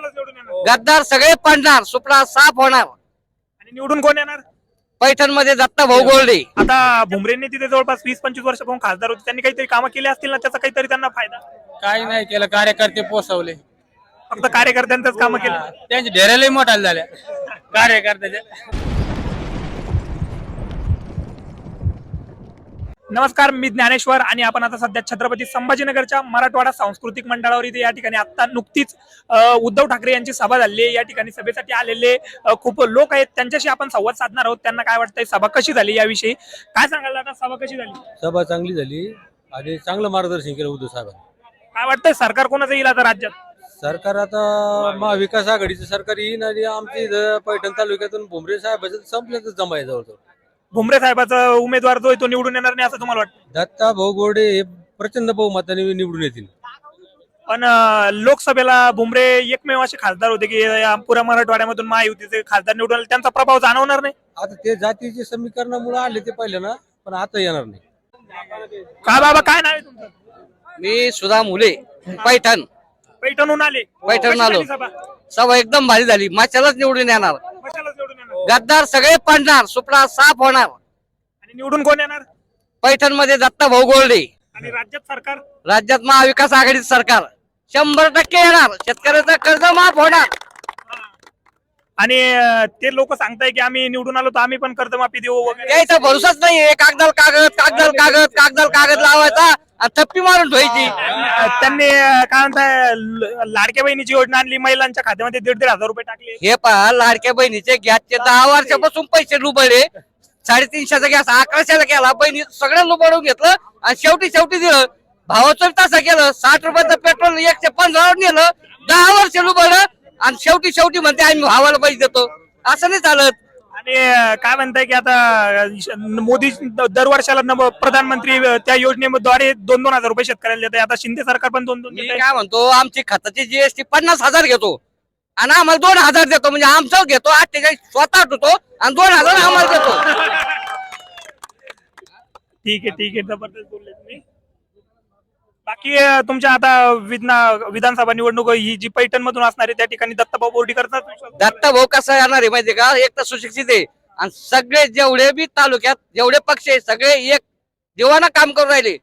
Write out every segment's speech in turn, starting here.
निवडून येणार? गद्दार सगळे पडणार सुपडा साफ होणार. आणि निवडून कोण येणार? पैठणमध्ये दत्ता भाऊ गोल्डे आता भुमरेंनी तिथे जवळपास वीस पंचवीस वर्ष पाहून खासदार होते. त्यांनी काहीतरी कामं केली असतील ना त्याचा काहीतरी त्यांना फायदा? काही नाही केलं कार्यकर्ते पोचवले फक्त कार्यकर्त्यांचंच कामं केलं. त्यांचे ढेरेलही मोठाले झाल्या कार्यकर्त्याचे. नमस्कार मी ज्ञानेश्वर आणि आपण आता सध्या छत्रपती संभाजीनगरच्या मराठवाडा सांस्कृतिक मंडळावर इथे या ठिकाणी आता नुकतीच उद्धव ठाकरे यांची सभा झाली आहे. या ठिकाणी सभेसाठी आलेले खूप लोक आहेत. त्यांच्याशी आपण संवाद साधणार आहोत. त्यांना काय वाटतंय सभा कशी झाली याविषयी? काय सांगाल आता? सभा कशी झाली? सभा चांगली झाली आणि चांगलं मार्गदर्शन केलं उद्धव साहेबांनी. काय वाटतंय सरकार कोणाचं येईल आता राज्यात? सरकार आता महाविकास आघाडीचं सरकार येईन आणि आमच्या इथं पैठण तालुक्यातून भुमरे साहेबाचं संपल्यातच जमाय जवळजवळ. भुमरे साहेबाचा उमेदवार जो आहे तो निवडून येणार नाही असं तुम्हाला वाटतं? दत्ता भाऊ गोडे हे प्रचंड बहुमताने निवडून येतील. पण अ, लोकसभेला भुमरे एकमेव असे खासदार होते की या पुऱ्या मराठवाड्यामधून महायुतीचे खासदार निवडून आले, त्यांचा प्रभाव जाणवणार नाही? आता ते जातीचे समीकरणामुळे आले ते पहिले ना पण आता येणार नाही. का बाबा काय नाव आहे तुमचं? मी सुधा मुले पैठण. पैठणहून आले. पैठणहून कशी आलो. झाली सभा? सभा एकदम भारी झाली. माशालाच निवडून येणार कशालाच निवडून येणार. गद्दार सगळे पडणार सुपडा साफ होणार. आणि निवडून कोण येणार? पैठणमध्ये दत्ता भाऊ गोल्डे आणि राज्यात सरकार? राज्यात महाविकास आघाडीचं सरकार. शंभर टक्के येणार शेतकऱ्याचं कर्ज माफ होणार. आणि अं, ते लोक सांगताय की आम्ही निवडून आलो तर आम्ही पण कर्जमाफी देऊ वगैरे. यायचा भरोसाच नाहीये. कागदाल कागद कागदाल कागद कागदाल कागद लावायचा. थप्पी मारून ठेवायची. त्यांनी काय म्हणताय ल- लाडक्या बहिणीची योजना आणली महिलांच्या खात्यामध्ये दीड दीड हजार रुपये टाकले. हे पहा लाडक्या बहिणीचे गॅसचे दहा वर्षापासून पैसे लुबडले. साडेतीनशेचा गॅस अकराशेला केला बहिणी सगळं लुबडून घेतलं आणि शेवटी शेवटी दिलं. भावाचं तसं केलं साठ रुपयाचं पेट्रोल एकशे पंधरावर नेलं. दहा वर्ष लुबडलं आणि शेवटी शेवटी म्हणते आम्ही भावाला पैसे देतो. असं नाही चालत. अं, काय म्हणताय की आता मोदी दर वर्षाला प्रधानमंत्री त्या योजनेद्वारे दोन दोन हजार रुपये शेतकऱ्याला देत आता शिंदे सरकार पण दोन दोन. काय म्हणतो आमची खताची जीएसटी पन्नास हजार घेतो. आणि आम्हाला दोन हजार देतो म्हणजे आमचं घेतो अठ्ठेचाळीस स्वतः होतो आणि दोन हजार आम्हाला देतो. ठीक आहे ठीक आहे. जबरदस्त बोलले तुम्ही. बाकी अं, तुमच्या आता विधान विधानसभा निवडणूक ही जी पैठण मधून असणार आहे त्या ठिकाणी दत्ताभाऊ बोर्डीकरचा दत्ता भाऊ कसा येणार आहे माहितीये का? एक तर सुशिक्षित आहे. आणि सगळे जेवढे बी तालुक्यात जेवढे पक्ष आहे सगळे एक देवानं काम करून राहिले.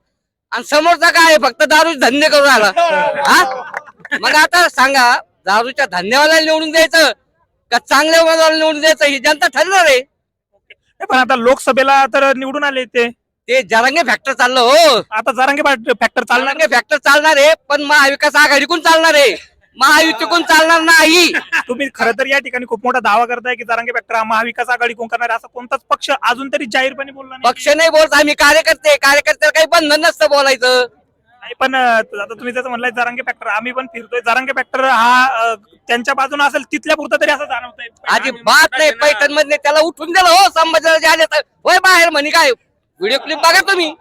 आणि समोरचा काय आहे? फक्त दारू धंदे करून राहिला. हा? मग आता सांगा दारूच्या धंदेवाला निवडून द्यायचं का चांगल्या उमेदवाराला निवडून द्यायचं? ही जनता ठरणार आहे. पण आता लोकसभेला तर निवडून आले ते. ते जरांगे फॅक्टर चाललं हो. आता जरांगे फॅक्टर चालणार? जरांगे फॅक्टर चालणार आहे पण महाविकास आघाडीकडून चालणार आहे? महायुतीकडून चालणार नाही. तुम्ही खरं तर या ठिकाणी खूप मोठा दावा करताय की जरांगे फॅक्टर महाविकास आघाडी कोण करणार आहे, असा कोणताच पक्ष अजून तरी जाहीरपणे बोलला नाही. पक्ष नाही बोलत आम्ही कार्यकर्ते कार्यकर्त्याला काही बंधन नसतं बोलायचं. नाही, पण अं, आता तुम्ही जसं म्हणलाय जरांगे फॅक्टर आम्ही पण फिरतोय. जरांगे फॅक्टर हा अं, त्यांच्या बाजूने असेल तिथल्या पुरता तरी असं जाणवतंय. अजिबात नाही पैठणमध्ये त्याला उठून दिलं हो तर. होय बाहेर म्हणे काय? व्हिडिओ क्लिप बघा तुम्ही.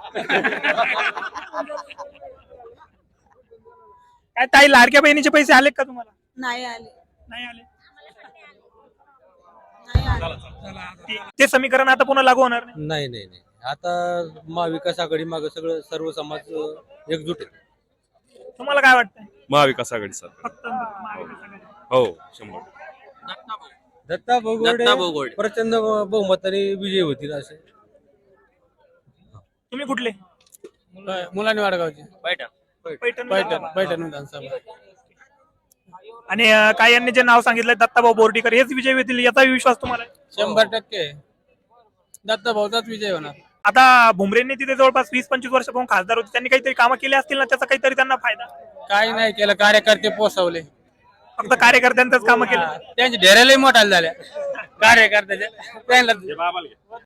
काय ताई लाडक्या बहिणीचे पैसे आले का तुम्हाला? नाही आले. नाही आले? नाही आले. ते समीकरण आता पुन्हा लागू होणार नाही? नाही नाही नाही. आता महाविकास आघाडी माग सगळं सर्व समाज अं, एकजूट आहे. तुम्हाला काय वाटतंय? महाविकास आघाडी सरकार फक्त महाविकास आघाडी. हो शंभर. दत्ता भाऊ दत्ता भाऊ गोडे गोडे. प्रचंड बहुमताने विजयी होतील असे. तुम्ही कुठले? मुलांनी वाडगावची. पैठण. पैठण. पैठण. विधानसभा. आणि अं, काय यांनी जे नाव सांगितलंय दत्ताभाऊ बोर्डीकर हेच विजय होतील याचा विश्वास तुम्हाला आहे? शंभर टक्के. दत्ता भाऊचाच विजय होणार. आता भुमरेंनी तिथे जवळपास वीस पंचवीस वर्ष पाहून खासदार होते. त्यांनी काहीतरी कामं केली असतील ना त्याचा काहीतरी त्यांना फायदा? काही नाही केलं कार्यकर्ते पोचवले फक्त कार्यकर्त्यांचंच कामं केलं. त्यांचे ढेरेलही मोठाले झाल्या कार्यकर्त्याचे त्यांना